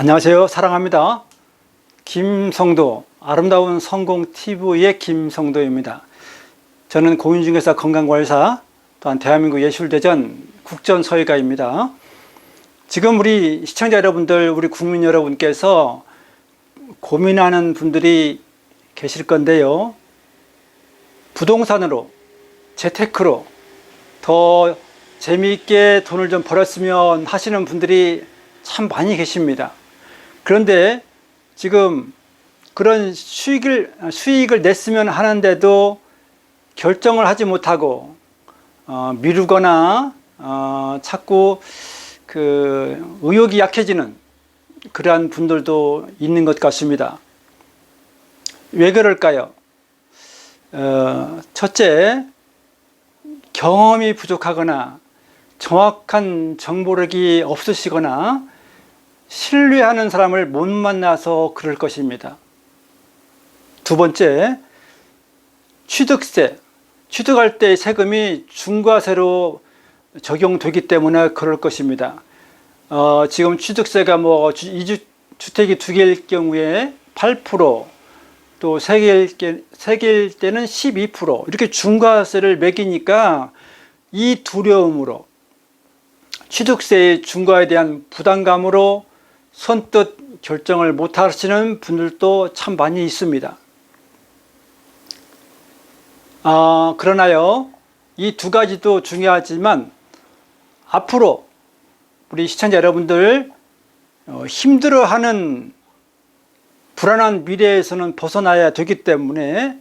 안녕하세요. 사랑합니다. 김성도, 아름다운 성공 TV의 김성도입니다. 저는 공인중개사 건강관리사, 또한 대한민국 예술대전 국전서예가입니다. 지금 우리 시청자 여러분들, 우리 국민 여러분께서 고민하는 분들이 계실 건데요. 부동산으로, 재테크로 더 재미있게 돈을 좀 벌었으면 하시는 분들이 참 많이 계십니다. 그런데 지금 그런 수익을, 수익을 냈으면 하는데도 결정을 하지 못하고 어, 미루거나 어, 자꾸 그 의욕이 약해지는 그러한 분들도 있는 것 같습니다. 왜 그럴까요? 어, 첫째, 경험이 부족하거나 정확한 정보력이 없으시거나 신뢰하는 사람을 못 만나서 그럴 것입니다. 두 번째, 취득세. 취득할 때 세금이 중과세로 적용되기 때문에 그럴 것입니다. 어, 지금 취득세가 뭐 이주 주택이 두 개일 경우에 8%, 또 세 개일, 게- 세 개일 때는 12% 이렇게 중과세를 매기니까 이 두려움으로 취득세의 중과에 대한 부담감으로 선뜻 결정을 못 하시는 분들도 참 많이 있습니다. 아, 그러나요, 이 두 가지도 중요하지만 앞으로 우리 시청자 여러분들 어, 힘들어하는 불안한 미래에서는 벗어나야 되기 때문에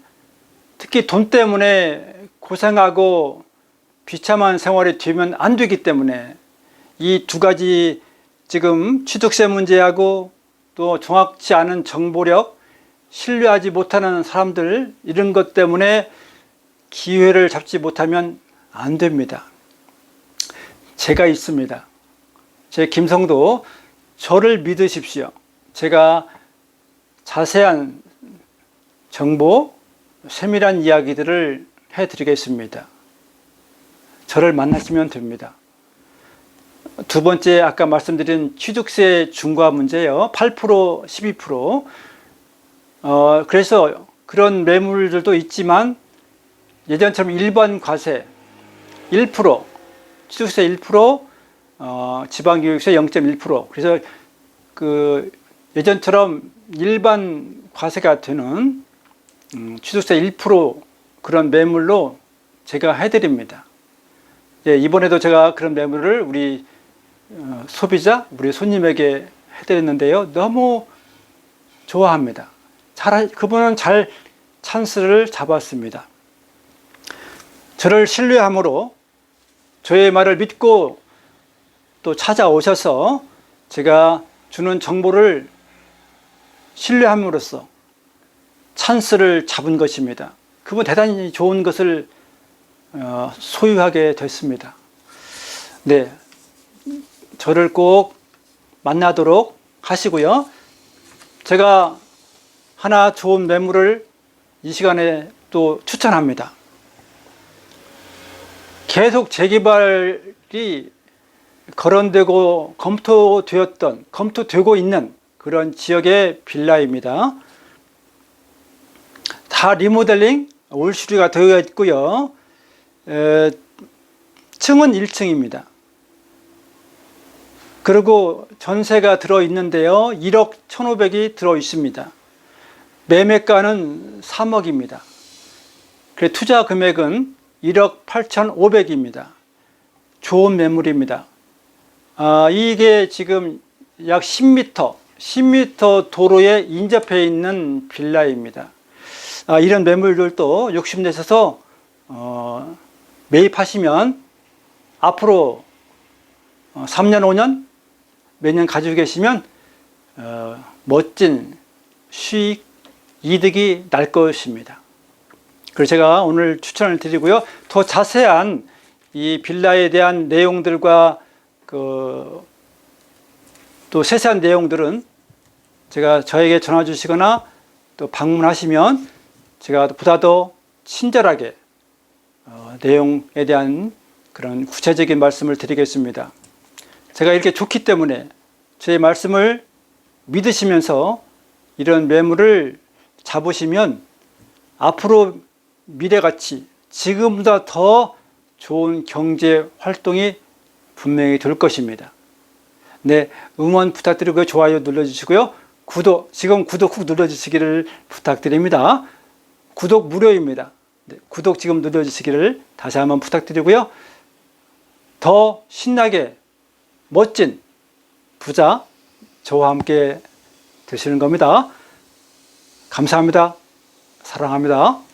특히 돈 때문에 고생하고 비참한 생활이 되면 안 되기 때문에 이 두 가지 지금 취득세 문제하고 또 정확치 않은 정보력, 신뢰하지 못하는 사람들 이런 것 때문에 기회를 잡지 못하면 안 됩니다. 제가 있습니다. 제 김성도 저를 믿으십시오. 제가 자세한 정보, 세밀한 이야기들을 해드리겠습니다. 저를 만나시면 됩니다. 두 번째 아까 말씀드린 취득세 중과 문제요. 8% 12%. 어, 그래서 그런 매물들도 있지만 예전처럼 일반 과세 1%, 취득세 1%, 어, 지방교육세 0.1%. 그래서 그 예전처럼 일반 과세가 되는 음, 취득세 1% 그런 매물로 제가 해드립니다. 예, 이번에도 제가 그런 매물을 우리 어, 소비자, 우리 손님에게 해드렸는데요. 너무 좋아합니다. 잘, 그분은 잘 찬스를 잡았습니다. 저를 신뢰함으로 저의 말을 믿고 또 찾아오셔서 제가 주는 정보를 신뢰함으로써 찬스를 잡은 것입니다. 그분 대단히 좋은 것을 어, 소유하게 됐습니다. 네. 저를 꼭 만나도록 하시고요. 제가 하나 좋은 매물을 이 시간에 또 추천합니다. 계속 재개발이 거론되고 검토되었던, 검토되고 있는 그런 지역의 빌라입니다. 다 리모델링, 올수리가 되어 있고요. 에, 층은 1층입니다. 그리고 전세가 들어 있는데요. 1억 1,500이 들어 있습니다. 매매가는 3억입니다. 그래 투자 금액은 1억 8,500입니다. 좋은 매물입니다. 아, 이게 지금 약 10m, 10m 도로에 인접해 있는 빌라입니다. 아, 이런 매물들도 욕심 내셔서 어, 매입하시면 앞으로 어, 3년, 5년 몇년 가지고 계시면 어, 멋진 수익, 이득이 날 것입니다. 그래서 제가 오늘 추천을 드리고요. 더 자세한 이 빌라에 대한 내용들과 그 또 세세한 내용들은 제가 저에게 전화 주시거나 또 방문하시면 제가 보다 더 친절하게 어, 내용에 대한 그런 구체적인 말씀을 드리겠습니다. 제가 이렇게 좋기 때문에 제 말씀을 믿으시면서 이런 매물을 잡으시면 앞으로 미래같이 지금보다 더 좋은 경제 활동이 분명히 될 것입니다. 네, 응원 부탁드리고요. 좋아요 눌러주시고요. 구독, 지금 구독 꾹 눌러주시기를 부탁드립니다. 구독 무료입니다. 네, 구독 지금 눌러주시기를 다시 한번 부탁드리고요. 더 신나게 멋진 부자 저와 함께 되시는 겁니다. 감사합니다. 사랑합니다.